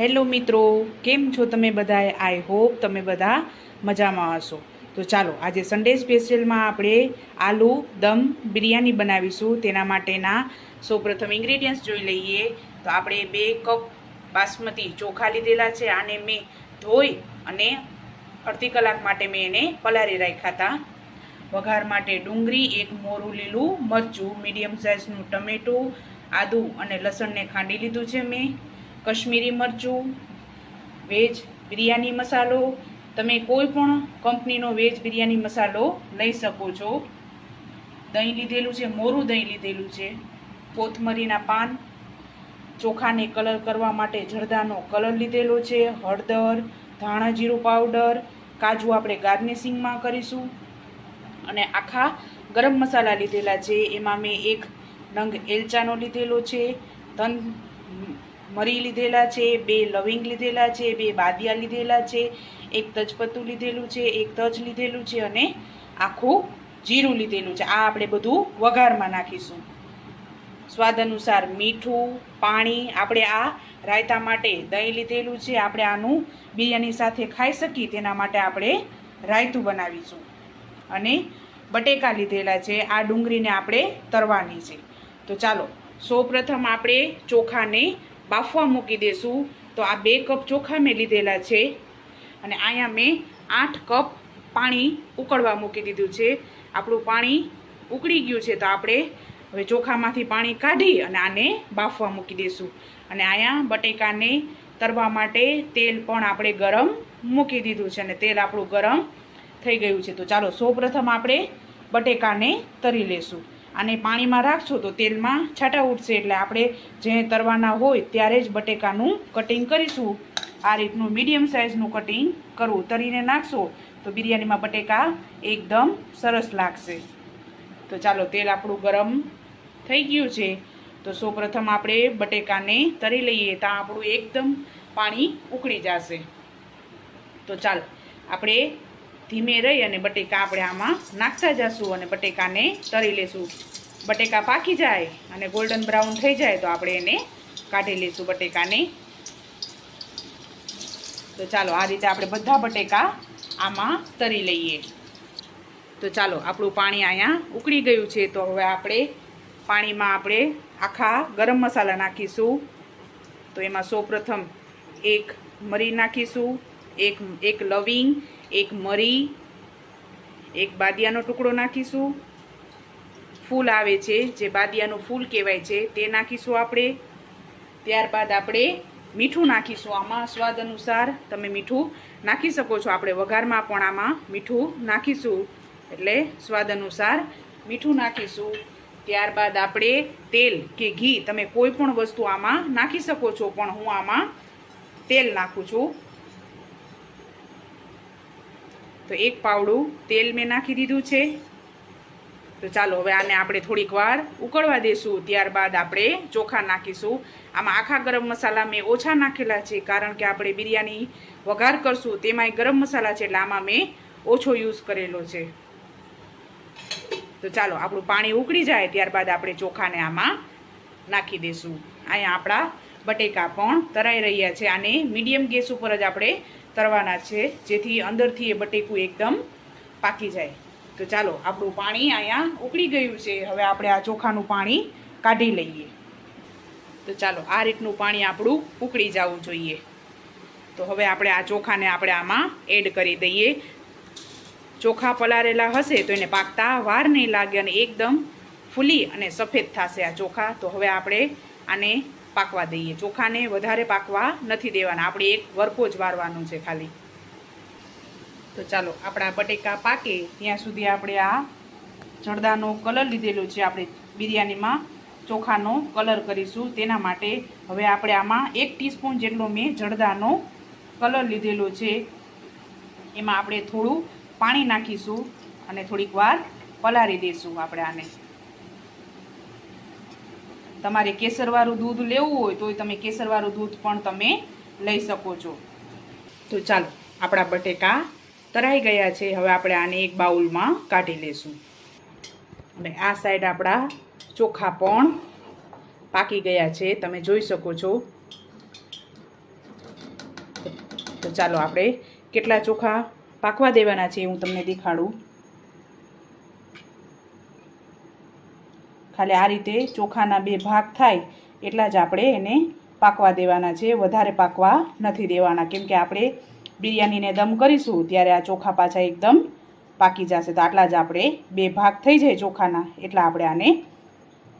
Hello મિત્રો, કેમ છો તમે બધાએ? આઈ હોપ તમે બધા મજામાં હશો. તો ચાલો, આજે સન્ડે સ્પેશિયલમાં આપણે આલુ, દમ, બિરયાની બનાવીશું. તેના માટેના સૌપ્રથમ ઇન્ગ્રેડિયન્ટ્સ જોઈ લઈએ. તો આપણે બે કપ બાસમતી ચોખા લીધેલા છે. આને મેં ધોઈ અને અડધી કલાક માટે મેં એને પલાળી રાખ્યા હતા. વઘાર માટે ડુંગળી, એક મોરું લીલું મરચું મીડિયમ સાઇઝનું ટમેટું, આદું અને લસણને ખાંડી લીધું છે મેં. કશ્મીરી મરચું, વેજ બિરયાની મસાલો. તમે કોઈ પણ કંપનીનો વેજ બિરયાની મસાલો લઈ શકો છો. દહીં લીધેલું છે, મોરું દહીં લીધેલું છે. કોથમરીના પાન. ચોખાને કલર કરવા માટે જરદાનો કલર લીધેલો છે. હળદર ધાણા જીરું પાવડર. કાજુ આપણે ગાર્નિશિંગમાં કરીશું. અને આખા ગરમ મસાલા લીધેલા છે. એમાં મેં એક નંગ એલચાનો લીધેલો છે. તન મરી લીધેલા છે, બે લવિંગ લીધેલા છે, બે બાદિયા લીધેલા છે, એક તજપત્તું લીધેલું છે, એક તજ લીધેલું છે અને આખું જીરું લીધેલું છે. આ આપણે બધું વઘારમાં નાખીશું. સ્વાદ અનુસાર મીઠું, પાણી આપણે આ રાયતા માટે દહીં લીધેલું છે, આપણે આનું બિરયાની સાથે ખાઈ શકીએ, તેના માટે આપણે રાયતું બનાવીશું. અને બટેકા લીધેલા છે, આ ડુંગળીને આપણે તરવાની છે. તો ચાલો, સૌપ્રથમ આપણે ચોખાને બાફવા મૂકી દેશું. તો આ બે કપ ચોખા મેં લીધેલા છે. અને અહીંયા મેં આઠ કપ પાણી ઉકળવા મૂકી દીધું છે. આપણું પાણી ઉકળી ગયું છે તો આપણે હવે ચોખામાંથી પાણી કાઢી અને આને બાફવા મૂકી દઈશું અને અહીંયા બટેકાને તરવા માટે તેલ પણ આપણે ગરમ મૂકી દીધું છે અને તેલ આપણું ગરમ થઈ ગયું છે. તો ચાલો સૌપ્રથમ આપણે બટેકાને તરી લેશું. આને પાણીમાં રાખશો તો તેલમાં છાંટા ઉઠશે એટલે આપણે જે તરવાના હોય ત્યારે જ બટેકાનું કટિંગ કરીશું. આ રીતનું મીડિયમ સાઇઝનું કટિંગ કરવું. તરીને નાખશો તો બિરયાનીમાં બટેકા એકદમ સરસ લાગશે. તો ચાલો, તેલ આપણું ગરમ થઈ ગયું છે. તો સૌપ્રથમ આપણે બટેકાને તરી લઈએ. ત્યાં આપણું એકદમ પાણી ઉકળી જશે. તો ચાલ, આપણે ધીમે રહી અને બટેકા આપણે આમાં નાખતા જશું અને બટેકાને તરી લેશું. બટેકા પાકી જાય અને ગોલ્ડન બ્રાઉન થઈ જાય તો આપણે એને કાઢી લઈશું બટેકાને. તો ચાલો, આ રીતે આપણે બધા બટેકા આમાં તરી લઈએ. તો ચાલો, આપણું પાણી અહીંયા ઉકળી ગયું છે તો હવે આપણે પાણીમાં આપણે આખા ગરમ મસાલા નાખીશું. તો એમાં સૌપ્રથમ એક મરી નાખીશું, એક એક લવિંગ એક મરી, એક બાદિયાનો ટુકડો નાખીશું. ફૂલ આવે છે, જે બાદિયાનું ફૂલ કહેવાય છે, તે નાખીશું આપણે. ત્યારબાદ આપણે મીઠું નાખીશું આમાં સ્વાદ અનુસાર. તમે મીઠું નાખી શકો છો. આપણે વઘારમાં પણ આમાં મીઠું નાખીશું. એટલે સ્વાદ અનુસાર મીઠું નાખીશું. ત્યારબાદ આપણે તેલ કે ઘી, તમે કોઈ પણ વસ્તુ આમાં નાખી શકો છો, પણ હું આમાં તેલ નાખું છું. તો એક પાવડું તેલ મેં નાખી દીધું છે. તો ચાલો, હવે આને આપણે થોડીક વાર ઉકળવા દેશું. ત્યારબાદ આપણે ચોખા નાખીશું. આમાં આખા ગરમ મસાલા મેં ઓછા નાખેલા છે, કારણ કે આપણે બિરયાની વઘાર કરશું તેમાંય ગરમ મસાલા છે, એટલે આમાં મેં ઓછો યુઝ કરેલો છે. તો ચાલો, આપણું પાણી ઉકળી જાય, ત્યારબાદ આપણે ચોખાને આમાં નાખી દઈશું અહીંયા આપણા બટેકા પણ તરાઈ રહ્યા છે. આને મીડિયમ ગેસ ઉપર જ આપણે તરવાના છે, જેથી અંદરથી એ બટેકું એકદમ પાકી જાય. તો ચાલો, આપણું પાણી અહીંયા ઉકળી ગયું છે. હવે આપણે આ ચોખાનું પાણી કાઢી લઈએ. તો ચાલો, આ રીતનું પાણી આપણું ઉકળી જવું જોઈએ. તો હવે આપણે આ ચોખાને આપણે આમાં એડ કરી દઈએ. ચોખા પલારેલા હશે તો એને પાકતા વાર નહીં લાગે અને એકદમ ફૂલી અને સફેદ થશે આ ચોખા. તો હવે આપણે આને પાકવા દઈએ. ચોખાને વધારે પાકવા નથી દેવાના. આપણે એક વરકો જ વારવાનું છે ખાલી. તો ચાલો, આપણા બટેકા પાકે. ત્યાં સુધી આપણે આ જરદાનો કલર લીધેલો છે. આપણે બિરયાનીમાં ચોખાનો કલર કરીશું. તેના માટે હવે આપણે આમાં એક ટીસ્પૂન જેટલો મેં જરદાનો કલર લીધેલો છે. એમાં આપણે થોડું પાણી નાખીશું અને થોડીક વાર પલાળી દઈશું આપણે આને. તમારે કેસરવાળું દૂધ લેવું હોય તો તમે કેસરવાળું દૂધ પણ તમે લઈ શકો છો. તો ચાલો, આપણા બટેકા તરાઈ ગયા છે. હવે આપણે આને એક બાઉલમાં કાઢી લેશું. અને આ સાઈડ આપણા ચોખા પણ પાકી ગયા છે. તમે જોઈ શકો છો. તો ચાલો આપણે કેટલા ચોખા પાકવા દેવાના છે હું તમને દેખાડું. ખાલી આ રીતે ચોખાના બે ભાગ થાય એટલા જ આપણે એને પાકવા દેવાના છે. વધારે પાકવા નથી દેવાના. કેમ કે આપણે બિરયાનીને દમ કરીશું ત્યારે આ ચોખા પાછા એકદમ પાકી જશે. તો આટલા જ આપણે બે ભાગ થઈ જાય ચોખાના. એટલા આપણે આને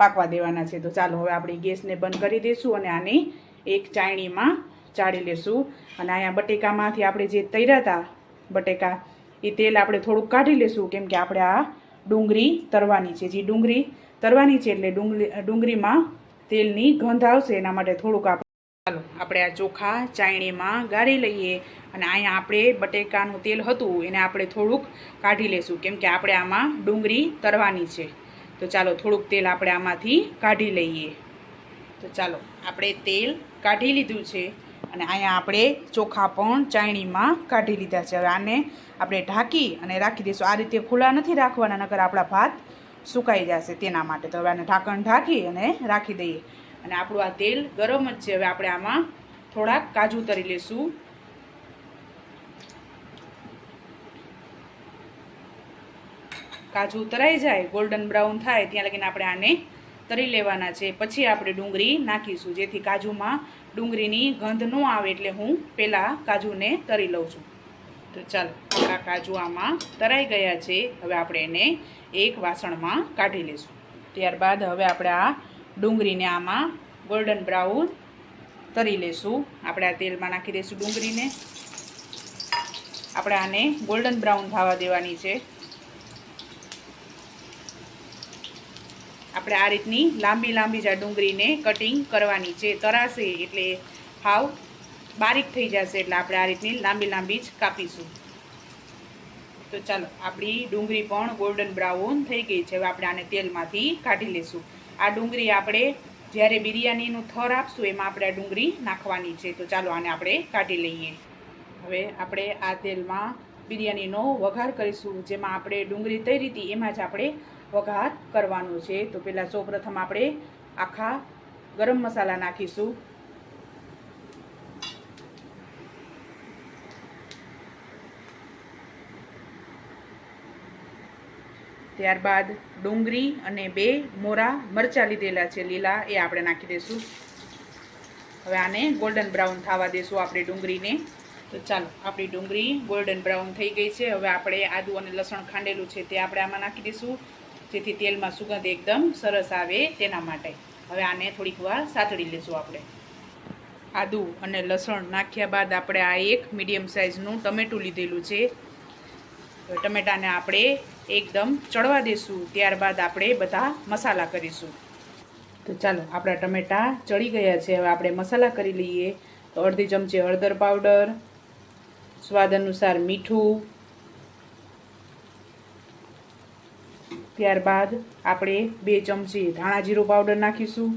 પાકવા દેવાના છે. તો ચાલો હવે આપણે ગેસને બંધ કરી દઈશું અને આને એક ચાયણીમાં ચાળી લેશું. અને અહીંયા બટેકામાંથી આપણે જે તૈરા હતા બટેકા, એ તેલ આપણે થોડુંક કાઢી લેશું. કેમ કે આપણે આ ડુંગળી તરવાની છે. જે ડુંગળી તરવાની છે એટલે ડુંગળી, ડુંગળીમાં તેલની ગંધ આવશે. એના માટે થોડુંક આપણે ચાલો, આપણે આ ચોખા ચાયણીમાં ગાળી લઈએ અને અહીંયા આપણે બટેકાનું તેલ હતું, એને આપણે થોડુંક કાઢી લેશું. કેમ કે આપણે આમાં ડુંગળી તરવાની છે. તો ચાલો, થોડુંક તેલ આપણે આમાંથી કાઢી લઈએ. તો ચાલો, આપણે તેલ કાઢી લીધું છે. અને અહીંયા આપણે ચોખા પણ ચાયણીમાં કાઢી લીધા છે. હવે આને આપણે ઢાંકી અને રાખી દઈશું. આ રીતે ખુલ્લા નથી રાખવાના, નકર આપણા ભાત સુકાઈ જશે તેના માટે. તો હવે આને ઢાંકણ ઢાંકી અને રાખી દઈએ. અને આપણું આ તેલ ગરમ જ છે. હવે આપણે આમાં થોડાક કાજુ તરી લેશું કાજુ તરાઈ જાય, ગોલ્ડન બ્રાઉન થાય, ત્યાં લગીને આપણે આને તરી લેવાના છે. પછી આપણે ડુંગળી નાખીશું, જેથી કાજુમાં ડુંગળીની ગંધ ન આવે એટલે હું પહેલાં કાજુને તરી લઉં છું. તો ચાલો, આપણા કાજુ આમાં તરાઈ ગયા છે. હવે આપણે એને એક વાસણમાં કાઢી લઈશું. ત્યારબાદ હવે આપણે આ ડુંગળીને આમાં ગોલ્ડન બ્રાઉન તરી લેશું આપણે આ તેલમાં નાખી દઈશું ડુંગળીને. આપણે આને ગોલ્ડન બ્રાઉન થવા દેવાની છે. આપણે આ રીતની લાંબી લાંબી જ ડુંગળીને કટિંગ કરવાની છે. તરાશે એટલે હાવ બારીક થઈ જશે એટલે આપણે આ રીતની લાંબી લાંબી જ કાપીશું. તો ચાલો, આપણી ડુંગળી પણ ગોલ્ડન બ્રાઉન થઈ ગઈ છે. હવે આપણે આને તેલમાંથી કાઢી લઈશું આ ડુંગળી આપણે જ્યારે બિરયાનીનું થર આપશું, એમાં આપણે આ ડુંગળી નાખવાની છે. તો ચાલો, આને આપણે કાઢી લઈએ. હવે આપણે આ તેલમાં બિરયાનીનો વઘાર કરીશું, જેમાં આપણે ડુંગળી તરી હતી, એમાં જ આપણે વઘાર કરવાનો છે. તો પહેલાં સૌપ્રથમ આપણે આખા ગરમ મસાલા નાખીશું. ત્યારબાદ ડુંગળી અને બે મોરા મરચાં લીધેલા છે. લીલા એ આપણે નાખી દઈશું. હવે આને ગોલ્ડન બ્રાઉન થવા દઈશું આપણે ડુંગળીને. તો ચાલો, આપણી ડુંગળી ગોલ્ડન બ્રાઉન થઈ ગઈ છે. હવે આપણે આદુ અને લસણ ખાંડેલું છે તે આપણે આમાં નાખી દઈશું. જેથી તેલમાં સુગંધ એકદમ સરસ આવે તેના માટે. હવે આને થોડીક વાર સાતળી લઈશું આપણે. આદુ અને લસણ નાખ્યા બાદ આપણે આ એક મીડિયમ સાઇઝનું ટમેટું લીધેલું છે. ટમેટાને આપણે એકદમ ચડવા દઈશું ત્યારબાદ આપણે બધા મસાલા કરીશું. તો ચાલો, આપણા ટમેટા ચડી ગયા છે. હવે આપણે મસાલા કરી લઈએ. તો અડધી ચમચી હળદર પાવડર, સ્વાદ અનુસાર મીઠું ત્યારબાદ આપણે બે ચમચી ધાણા જીરું પાવડર નાખીશું.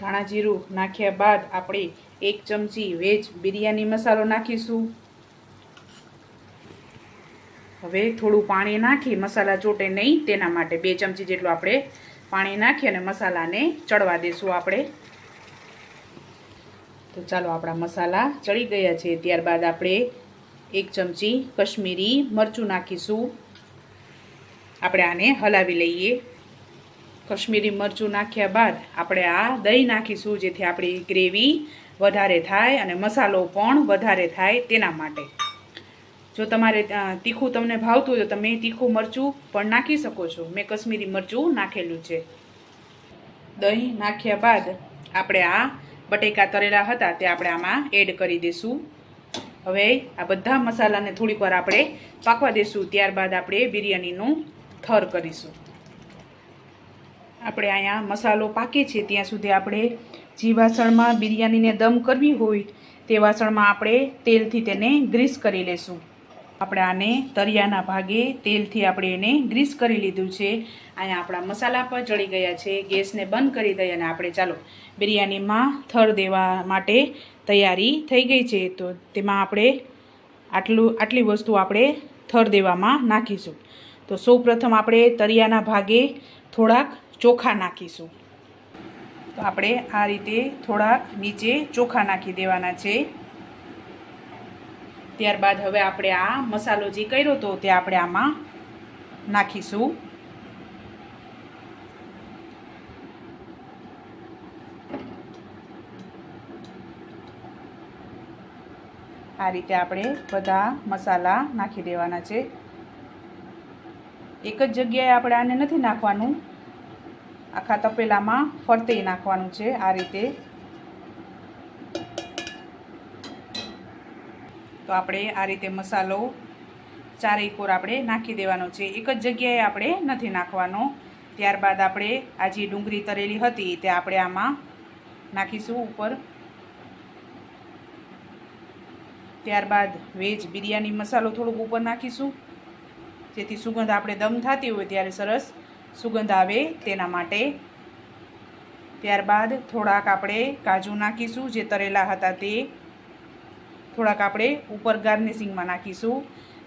ધાણા જીરું નાખ્યા બાદ આપણે એક ચમચી વેજ બિરયાની મસાલો નાખીશું. હવે થોડું પાણી નાખી મસાલા ચોટે નહીં, તેના માટે બે ચમચી જેટલું આપણે પાણી નાખી અને મસાલાને ચડવા દઈશું આપણે. તો ચાલો આપણા મસાલા ચડી ગયા છે. ત્યારબાદ આપણે એક ચમચી કશ્મીરી મરચું નાખીશું. આપણે આને હલાવી લઈએ. કશ્મીરી મરચું નાખ્યા બાદ આપણે આ દહીં નાખીશું, જેથી આપણી ગ્રેવી વધારે થાય અને મસાલો પણ વધારે થાય તેના માટે. જો તમારે તીખું તમને ભાવતું હોય તો તમે તીખું મરચું પણ નાખી શકો છો. મેં કશ્મીરી મરચું નાખેલું છે. દહીં નાખ્યા બાદ આપણે આ બટેકા તરેલા હતા તે આપણે આમાં એડ કરી દઈશું હવે આ બધા મસાલાને થોડીક વાર આપણે પાકવા દઈશું ત્યારબાદ આપણે બિરયાનીનું થર કરીશું. આપણે અહીંયા મસાલો પાકે છે. ત્યાં સુધી આપણે જે વાસણમાં બિરયાનીને દમ કરવી હોય તે વાસણમાં આપણે તેલથી તેને ગ્રીસ કરી લેશું. આપણે આને તરિયાના ભાગે તેલથી આપણે એને ગ્રીસ કરી લીધું છે. અહીંયા આપણા મસાલા પણ ચડી ગયા છે. ગેસને બંધ કરી દઈએ અને આપણે ચાલો બિરયાનીમાં થર દેવા માટે તૈયારી થઈ ગઈ છે. તો તેમાં આપણે આટલું, આટલી વસ્તુ આપણે થર દેવામાં નાખીશું. તો સૌપ્રથમ આપણે તરિયાના ભાગે થોડાક ચોખા નાખીશું. તો આપણે આ રીતે થોડાક નીચે ચોખા નાખી દેવાના છે. ત્યારબાદ હવે આપણે આ મસાલો જે કર્યો હતો તે આપણે આમાં નાખીશું. આ રીતે આપણે બધા મસાલા નાખી દેવાના છે. એક જ જગ્યાએ આપણે આને નથી નાખવાનું. આખા તપેલામાં ફરતે નાખવાનું છે આ રીતે. તો આપણે આ રીતે મસાલો ચારેય કોર આપણે નાખી દેવાનો છે. એક જ જગ્યાએ આપણે નથી નાખવાનો. ત્યારબાદ આપણે આ જે ડુંગળી તરેલી હતી તે આપણે આમાં નાખીશું ઉપર. ત્યારબાદ વેજ બિરયાની મસાલો થોડુંક ઉપર નાખીશું. જેથી સુગંધ આપણે દમ થતી હોય ત્યારે સરસ સુગંધ આવે તેના માટે. ત્યારબાદ થોડાક આપણે કાજુ નાખીશું જે તરેલા હતા તે થોડાક આપણે ઉપર ગાર્નિશિંગમાં નાખીશું.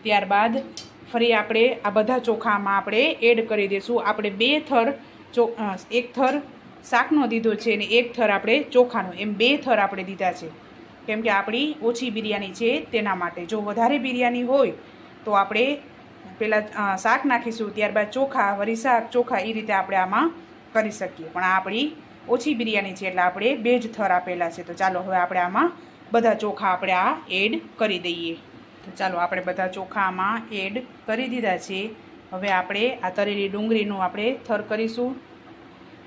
ત્યારબાદ ફરી આપણે આ બધા ચોખામાં આપણે એડ કરી દઈશું આપણે બે થર ચો એક થર શાકનો દીધો છે અને એક થર આપણે ચોખાનો. એમ બે થર આપણે દીધા છે. કેમ કે આપણી ઓછી બિરયાની છે તેના માટે. જો વધારે બિરયાની હોય તો આપણે પહેલાં શાક નાખીશું, ત્યારબાદ ચોખા, વરી શાક, ચોખા એ રીતે આપણે આમાં કરી શકીએ. પણ આ આપણી ઓછી બિરયાની છે એટલે આપણે બે જ થર આપેલા છે. તો ચાલો હવે આપણે આમાં બધા ચોખા આપણે આ એડ કરી દઈએ. તો ચાલો આપણે બધા ચોખા આમાં એડ કરી દીધા છે. હવે આપણે આ તરેલી ડુંગળીનું આપણે થર કરીશું.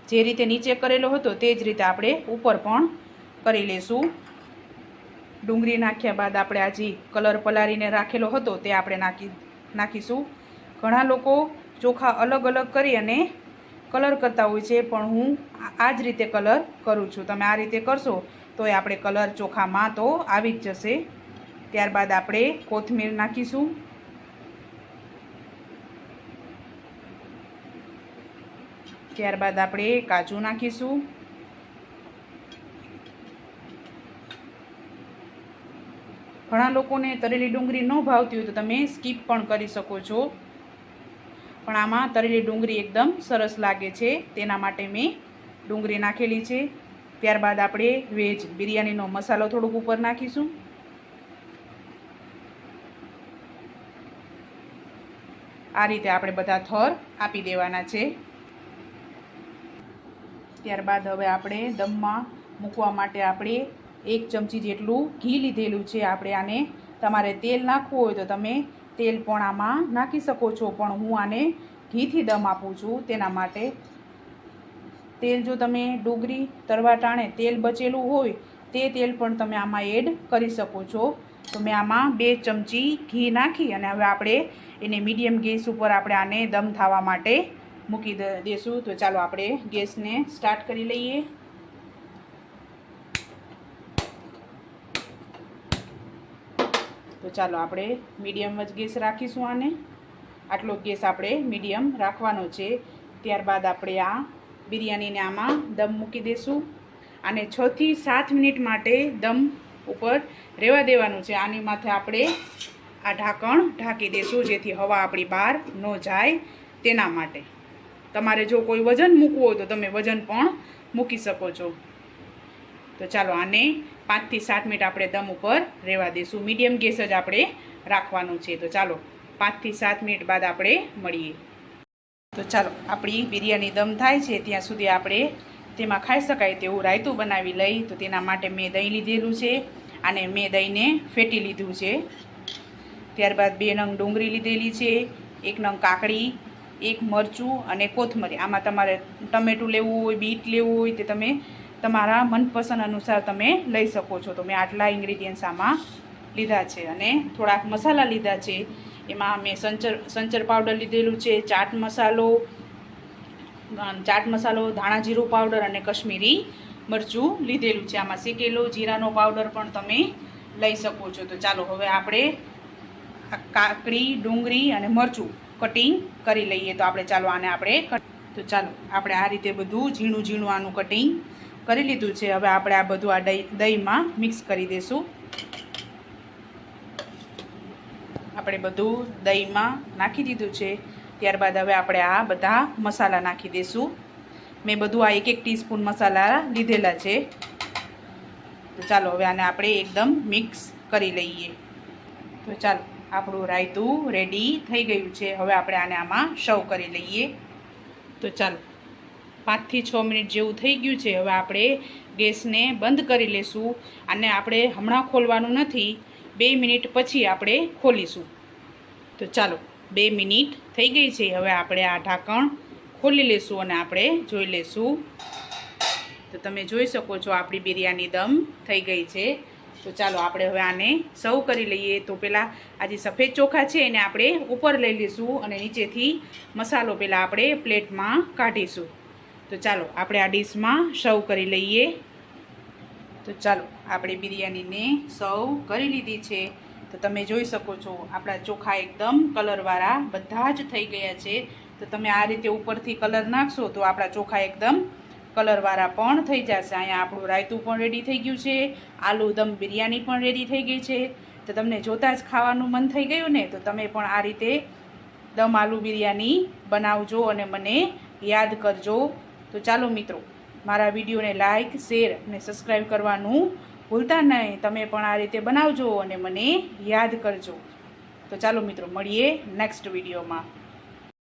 જે રીતે નીચે કરેલો હતો તે જ રીતે આપણે ઉપર પણ કરી લેશું. ડુંગળી નાખ્યા બાદ આપણે આ જે કલર પલાળીને રાખેલો હતો તે આપણે નાખી નાખીશું. ઘણા લોકો ચોખા અલગ અલગ કરી અને કલર કરતા હોય છે, પણ હું આ જ રીતે કલર કરું છું. તમે આ રીતે કરશો તો એ આપણે કલર ચોખામાં તો આવી જ જશે. ત્યારબાદ આપણે કોથમીર નાખીશું. ત્યારબાદ આપણે કાજુ નાખીશું. ઘણા લોકોને તરેલી ડુંગળી ન ભાવતી હોય તો તમે સ્કીપ પણ કરી શકો છો. પણ આમાં તરેલી ડુંગળી એકદમ સરસ લાગે છે. તેના માટે મેં ડુંગળી નાખેલી છે. ત્યારબાદ આપણે વેજ બિરયાનીનો મસાલો થોડુંક ઉપર નાખીશું. આ રીતે આપણે બધા થર આપી દેવાના છે. ત્યારબાદ હવે આપણે દમમાં મૂકવા માટે આપણે એક ચમચી જેટલું ઘી લીધેલું છે. આપણે આને તમારે તેલ નાખવું હોય તો તમે તેલ પણ આમાં નાખી શકો છો. પણ હું આને ઘીથી દમ આપું છું. તેના માટે તેલ જો તમે ડુંગળી, તરવા ટાણે તેલ બચેલું હોય, તે તેલ પણ તમે આમાં એડ કરી શકો છો. તો મેં આમાં બે ચમચી ઘી નાખી અને હવે આપણે એને મીડિયમ ગેસ ઉપર આપણે આને દમ થવા માટે મૂકી દેશું. તો ચાલો આપણે ગેસને સ્ટાર્ટ કરી લઈએ. તો ચાલો આપણે મીડિયમ જ ગેસ રાખીશું આને. આટલો ગેસ આપણે મીડિયમ રાખવાનો છે. ત્યારબાદ આપણે આ બિરયાનીને આમાં દમ મૂકી દઈશું અને છથી સાત મિનિટ માટે દમ ઉપર રહેવા દેવાનું છે. આની માથે આપણે આ ઢાંકણ ઢાંકી દઈશું જેથી હવા આપણી બહાર ન જાય તેના માટે. તમારે જો કોઈ વજન મૂકવું હોય તો તમે વજન પણ મૂકી શકો છો. તો ચાલો આને પાંચથી સાત મિનિટ આપણે દમ ઉપર રહેવા દઈશું મીડિયમ ગેસ જ આપણે રાખવાનું છે. તો ચાલો પાંચથી સાત મિનિટ બાદ આપણે મળીએ. તો ચાલો, આપણી બિરયાની દમ થાય છે, ત્યાં સુધી આપણે તેમાં ખાઈ શકાય તેવું રાયતું બનાવી લઈ. તો તેના માટે મેં દહીં લીધેલું છે અને મેં દહીંને ફેટી લીધું છે. ત્યારબાદ બે નંગ ડુંગળી લીધેલી છે, એક નંગ કાકડી, એક મરચું અને કોથમરી. આમાં તમારે ટમેટું લેવું હોય, બીટ લેવું હોય, તે તમે તમારા મનપસંદ અનુસાર તમે લઈ શકો છો. તો મેં આટલા ઇન્ગ્રીડિયન્ટ્સ આમાં લીધા છે અને થોડાક મસાલા લીધા છે. એમાં મેં સંચર સંચર પાવડર લીધેલું છે, ચાટ મસાલો ચાટ મસાલો, ધાણા જીરું પાવડર અને કશ્મીરી મરચું લીધેલું છે. આમાં શેકેલો જીરાનો પાવડર પણ તમે લઈ શકો છો. તો ચાલો, હવે આપણે કાકડી, ડુંગળી અને મરચું કટિંગ કરી લઈએ. તો આપણે ચાલો, આને આપણે તો ચાલો, આપણે આ રીતે બધું ઝીણું ઝીણું આનું કટિંગ કરી લીધું છે. હવે આપણે આ બધું આ દહીં, દહીંમાં મિક્સ કરી દઈશું આપણે બધું દહીંમાં નાખી દીધું છે. ત્યારબાદ હવે આપણે આ બધા મસાલા નાખી દઈશું મેં બધું આ એક એક ટીસ્પૂન મસાલા લીધેલા છે. તો ચાલો હવે આને આપણે એકદમ મિક્સ કરી લઈએ. તો ચાલો, આપણું રાયતું રેડી થઈ ગયું છે. હવે આપણે આને આમાં સર્વ કરી લઈએ. તો ચાલો, પાંચથી છ મિનિટ જેવું થઈ ગયું છે. હવે આપણે ગેસને બંધ કરી લેશું. અને આપણે હમણાં ખોલવાનું નથી. બે મિનિટ પછી આપણે ખોલીશું. તો ચાલો, બે મિનિટ થઈ ગઈ છે. હવે આપણે આ ઢાંકણ ખોલી લેશું અને આપણે જોઈ લેશું. તો તમે જોઈ શકો છો, આપણી બિરયાની દમ થઈ ગઈ છે. તો ચાલો, આપણે હવે આને સર્વ કરી લઈએ. તો પહેલાં આ જે સફેદ ચોખા છે એને આપણે ઉપર લઈ લઈશું અને નીચેથી મસાલો પહેલાં આપણે પ્લેટમાં કાઢીશું. તો ચાલો, આપણે આ ડીશમાં સર્વ કરી લઈએ. તો ચાલો, આપણે બિરયાનીને સર્વ કરી લીધી છે. તો તમે જોઈ શકો છો, આપણા ચોખા એકદમ કલરવાળા બધા જ થઈ ગયા છે. તો તમે આ રીતે ઉપરથી કલર નાખશો તો આપણા ચોખા એકદમ કલરવાળા પણ થઈ જશે. અહીંયા આપણું રાયતું પણ રેડી થઈ ગયું છે, આલુ દમ બિરયાની પણ રેડી થઈ ગઈ છે. તો તમને જોતાં જ ખાવાનું મન થઈ ગયું ને, તો તમે પણ આ રીતે દમ આલુ બિરયાની બનાવજો અને મને યાદ કરજો. તો ચાલો મિત્રો મારા વિડીયોને લાઇક શેર અને સબસ્ક્રાઈબ કરવાનું ભૂલતા નહીં. તમે પણ આ રીતે બનાવજો અને મને યાદ કરજો. તો ચાલો મિત્રો, મળીએ નેક્સ્ટ વિડીયોમાં.